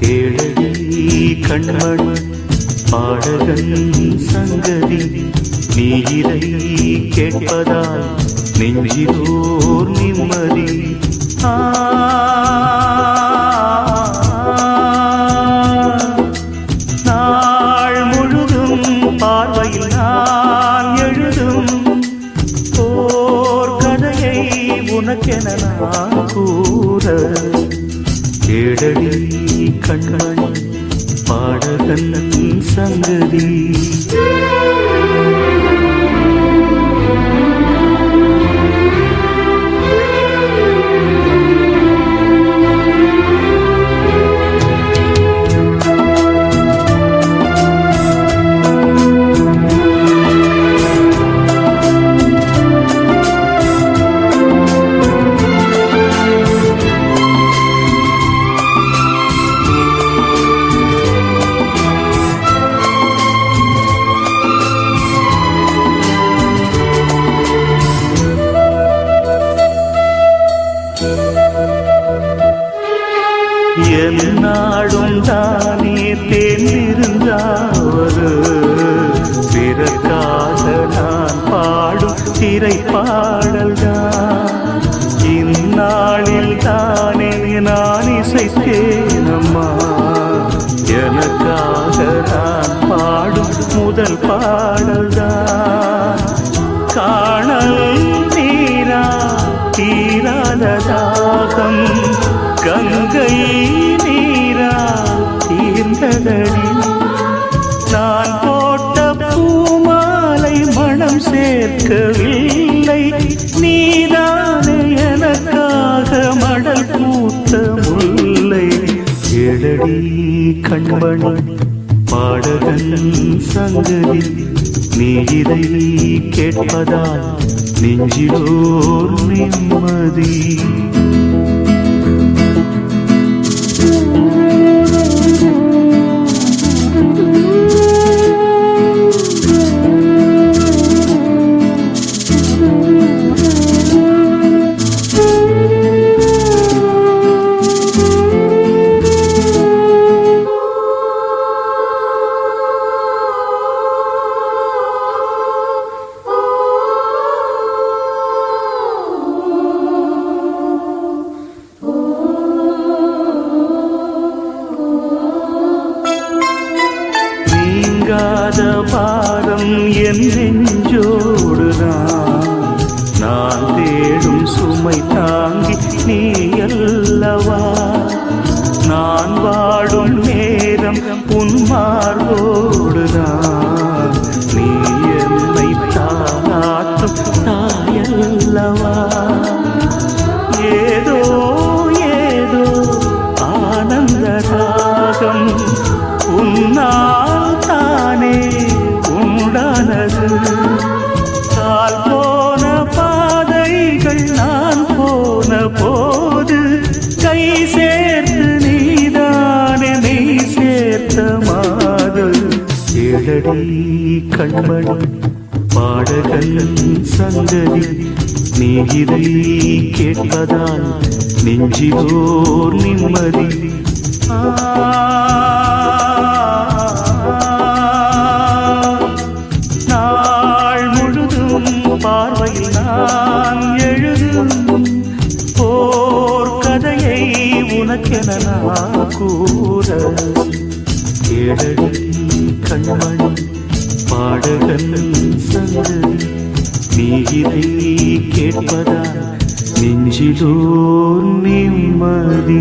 கேழடி கண்மண் பாடகன் சங்கதி நீ இதை கேட்பதால் நெஞ்சிலோர் நிம்மதி. ஆ உனக்கென நான் கூற கேடடி கண்மணி பாடகன் சங்கதி. என்னாடும் தானே தேர்ந்திருந்தாவது பிறக்காக நான் பாடும் திரைப்பாடல் தான். இந்நாளில் தானே நான் இசைத்தேனம்மா எனக்காக நான் பாடும் முதல் பாடல் தான். காணல் தீரா தீராத தாகம் கங்கை தீர்ந்ததடி நான் போட்ட பூமாலை மனம் சேர்க்கவில்லை. நீதான் எனக்காக மடல் பூத்த முல்லை எழடி கண்மணி பாடகன் சங்கதி நீ இதை கேட்பதால் நெஞ்சிலோர் நிம்மதி. பாரம் என் நெஞ்சோடுதான். நான் தேடும் சுமை தாங்கி நீ அல்லவா? நான் வாடும் நேரம் உன்மார்போடுதான் நீ என்னை தாளாட்டும் தாயல்லவா ஏதோ ஏதோ ஆனந்த ராகம் உன்னா உண்டானது கால் போன பாதைகள் நான் போன போது கை சேர்த்து நீதானே நீ சேர்த்த மாது ஏழடி கண்மணி பாடகன் சங்கதி நீ இதை கேட்பதால் நெஞ்சிலோர் நிம்மதி. ஆ உனக்கென நான் கூற கேடடி கண்மணி பாடகன் சங்கதி நீ இதை கேட்பதா நெஞ்சிலோர் நிம்மதி